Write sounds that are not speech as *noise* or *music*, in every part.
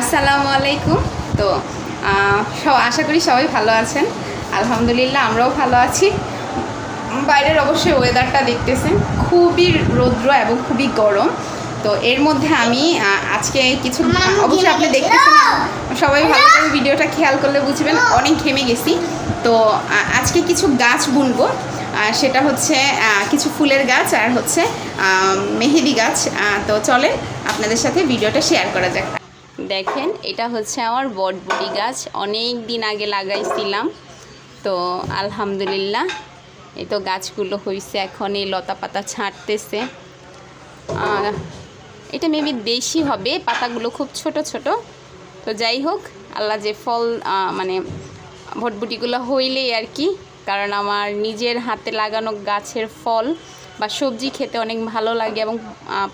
আসসালামু আলাইকুম। তো সব আশা করি সবাই ভালো আছেন। আলহামদুলিল্লাহ আমরাও ভালো আছি। বাইরের অবশ্যই ওয়েদারটা দেখতেছেন। খুবই রৌদ্র এবং খুবই গরম। তো এর মধ্যে আমি আজকে কিছু অবশ্যই আপনি দেখতেছেন সবাই ভালো করে ভিডিওটা খেয়াল করলে বুঝবেন অনেক ঘেমে গেছি। তো আজকে কিছু গাছ বুনবো। সেটা হচ্ছে কিছু ফুলের গাছ আর হচ্ছে মেহেদি গাছ। তো চলেন আপনাদের সাথে ভিডিওটা শেয়ার করা যাক। দেখেন, এটা হচ্ছে আমার বটবুটি গাছ। অনেক দিন আগে লাগাইছিলাম। তো আলহামদুলিল্লাহ, এই তো গাছগুলো হয়েছে এখন, এই লতা পাতা ছাঁটতেছে আর এটা মেবি বেশি হবে, পাতাগুলো খুব ছোট ছোট। তো যাই হোক, আল্লাহ যে ফল মানে ভটবুটিগুলো হইলেই আর কি। কারণ আমার নিজের হাতে লাগানো গাছের ফল বা সবজি খেতে অনেক ভালো লাগে এবং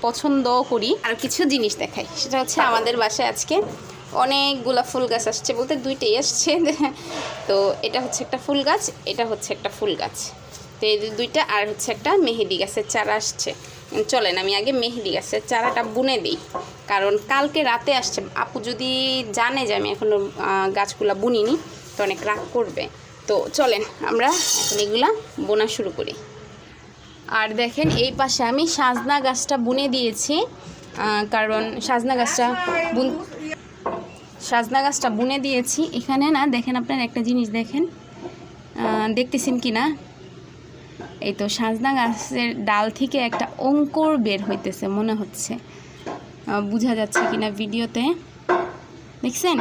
পছন্দও করি। আর কিছু জিনিস দেখাই, সেটা হচ্ছে আমাদের বাসায় আজকে অনেকগুলা ফুল গাছ আসছে বলতে দুইটাই আসছে। *laughs* তো এটা হচ্ছে একটা ফুল গাছ, এটা হচ্ছে একটা ফুল গাছ। তো এই দুইটা আর হচ্ছে একটা মেহেদি গাছের চারা আসছে। চলেন আমি আগে মেহেদি গাছের চারাটা বুনে দিই, কারণ কালকে রাতে আসছে। আপু যদি জানে যে আমি এখনও গাছগুলা বুনিনি, তো অনেক রাগ করবে। তো চলেন আমরা এখন এগুলা বোনা শুরু করি। আর দেখেন এই পাশে আমি সাজনা গাছটা বুনে দিয়েছি কারণ সাজনা গাছটা বুন সাজনা গাছটা বুনে দিয়েছি। এখানে না, দেখেন আপনার একটা জিনিস দেখেন দেখতেছেন কি না এই তো সাজনা গাছের ডাল থেকে একটা অঙ্কুর বের হইতেছে মনে হচ্ছে। বোঝা যাচ্ছে কিনা ভিডিওতে? দেখছেন?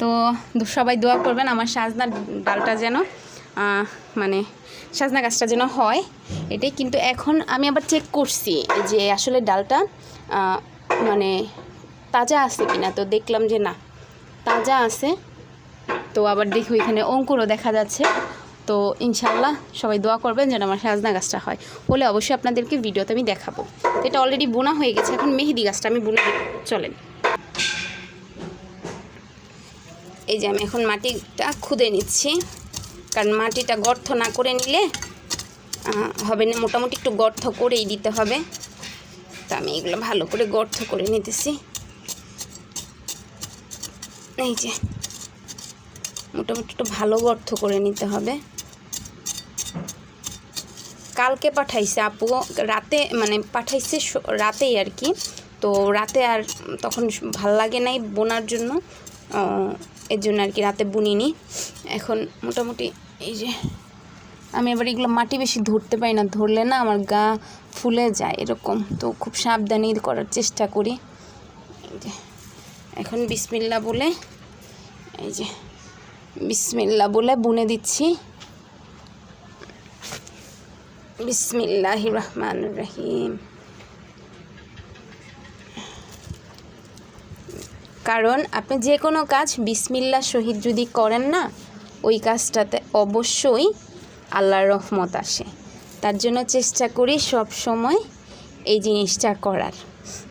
তো সবাই দোয়া করবেন আমার সাজনা ডালটা যেন মানে সাজনা গাছটা যেন হয়, এটাই কিন্তু এখন আমি আবার চেক করছি যে আসলে ডালটা মানে তাজা আছে কিনা। তো দেখলাম যে না, তাজা আছে। তো আবার দেখি ওইখানে অঙ্কুরও দেখা যাচ্ছে। তো ইনশাল্লাহ সবাই দোয়া করবেন যেন আমার সাজনা গাছটা হয়। হলে অবশ্যই আপনাদেরকে ভিডিওতে আমি দেখাবো। এটা অলরেডি বোনা হয়ে গেছে, এখন মেহেদি গাছটা আমি বুনে চলেন। এই যে আমি এখন মাটিটা খুঁদে নিচ্ছি। কারণ মাটিটা গর্ত না করে নিলে হবে না, মোটামুটি একটু গর্থ করেই দিতে হবে। তো আমি এগুলো ভালো করে গর্ত করে নিতেছি। এই যে, মোটামুটি একটু ভালো গর্থ করে নিতে হবে। কালকে পাঠাইছে আপু, রাতে মানে পাঠাইছে রাতেই আর কি। তো রাতে আর তখন ভালো লাগে নাই বোনার জন্য। এর জন্য আর কি রাতে বুনিনি। এখন মোটামুটি এই যে আমি এবার এগুলো মাটি বেশি ধরতে পারি না, ধরলে না আমার গা ফুলে যায় এরকম। তো খুব সাবধানে করার চেষ্টা করি। এখন বিসমিল্লা বলে, এই যে বিসমিল্লা বলে বুনে দিচ্ছি। বিসমিল্লাহ রহমান রহিম। কারণ আপনি যে কোনো কাজ বিসমিল্লা শহীদ যদি করেন না, ওই কাজটাতে অবশ্যই আল্লাহর রহমত আসে। তার জন্য চেষ্টা করি সব সময় এই জিনিসটা করার।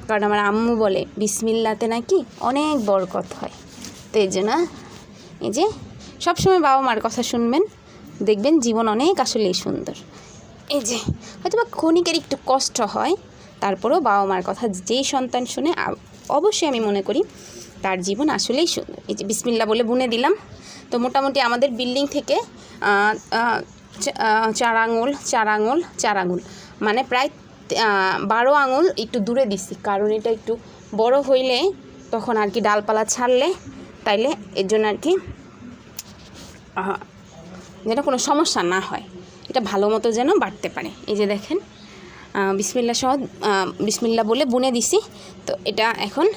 কারণ আমার আম্মু বলে, বিসমিল্লাতে নাকি অনেক বরকত হয়। তো এই জন্য এই যে সবসময় বাবা মার কথা শুনবেন, দেখবেন জীবন অনেক আসলেই সুন্দর। এই যে হয়তো বা ক্ষণিকের একটু কষ্ট হয়, তারপরেও বাবা মার কথা যেই সন্তান শুনে অবশ্যই আমি মনে করি তার জীবন আসলেই সুন্দর। এই যে বিসমিল্লা বলে বুনে দিলাম। তো মোটামুটি আমাদের বিল্ডিং থেকে চার আঙুল চার আঙুল চার আঙুল মানে প্রায় বারো আঙুল একটু দূরে দিছি। কারণ এটা একটু বড় হইলে তখন আর কি ডালপালা ছাড়লে তাইলে এর জন্য আর কি যেন কোনো সমস্যা না হয়। এটা ভালো মতো যেন বাড়তে পারে। এই যে দেখেন বিসমিল্লা সহ বিসমিল্লা বলে বুনে দিছি। তো এটা এখন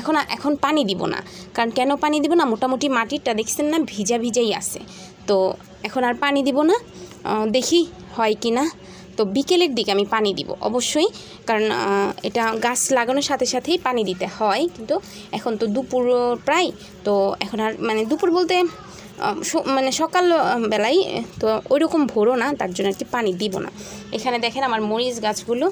এখন এখন পানি দিব না। কারণ কেন পানি দিব না? মোটামুটি মাটিরটা দেখছেন না, ভিজা ভিজাই আছে। তো এখন আর পানি দিব না। দেখি হয় কি না। তো বিকেলের দিকে আমি পানি দিব, অবশ্যই। কারণ এটা গাছ লাগানোর সাথে সাথেই পানি দিতে হয়। কিন্তু এখন তো দুপুর প্রায়। তো এখন আর মানে দুপুর বলতে মানে সকাল বেলায় তো ওইরকম ভোরও না। তার জন্য আর কি পানি দিব না। এখানে দেখেন আমার মরিচ গাছগুলো।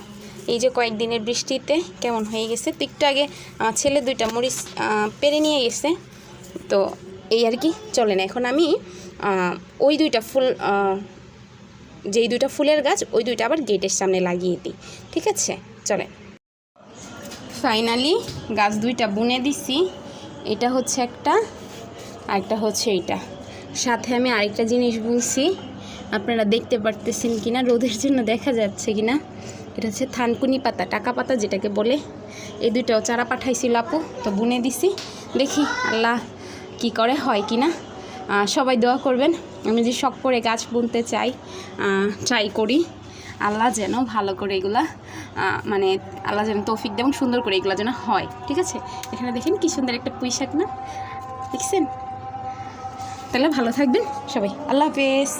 এই যে কয়েকদিনের বৃষ্টিতে কেমন হয়ে গেছে তো একটু আগে আহ, ছেলে দুইটা মরিচ পেরে নিয়ে গেছে। তো এই আর কি চলে না এখন আমি ওই দুইটা ফুল যেই দুইটা ফুলের গাছ ওই দুইটা আবার গেটের সামনে লাগিয়ে দিই ঠিক আছে? চলে ফাইনালি গাছ দুইটা বুনে দিছি এটা হচ্ছে একটা আরেকটা হচ্ছে এইটা। সাথে আমি আরেকটা জিনিস বলছি আপনারা দেখতে পারতেছেন কিনা রোদের জন্য দেখা যাচ্ছে কিনা। এটা হচ্ছে থানকুনি পাতা, টাকা পাতা যেটাকে বলে। এই দুইটাও চারা পাঠাইছিল আপু, তো বুনে দিছি। দেখি আল্লাহ কি করে, হয় কি না? সবাই দোয়া করবেন। আমি যে শখ করে গাছ বুনতে চাই ট্রাই করি। আল্লাহ যেন ভালো করে এগুলা মানে আল্লাহ যেন তৌফিক দেয় সুন্দর করে এগুলো যেন হয়। ঠিক আছে? এখানে দেখেন কি সুন্দর একটা পুঁই শাক না? দেখছেন? তাহলে ভালো থাকবেন সবাই। আল্লাহ হাফেজ।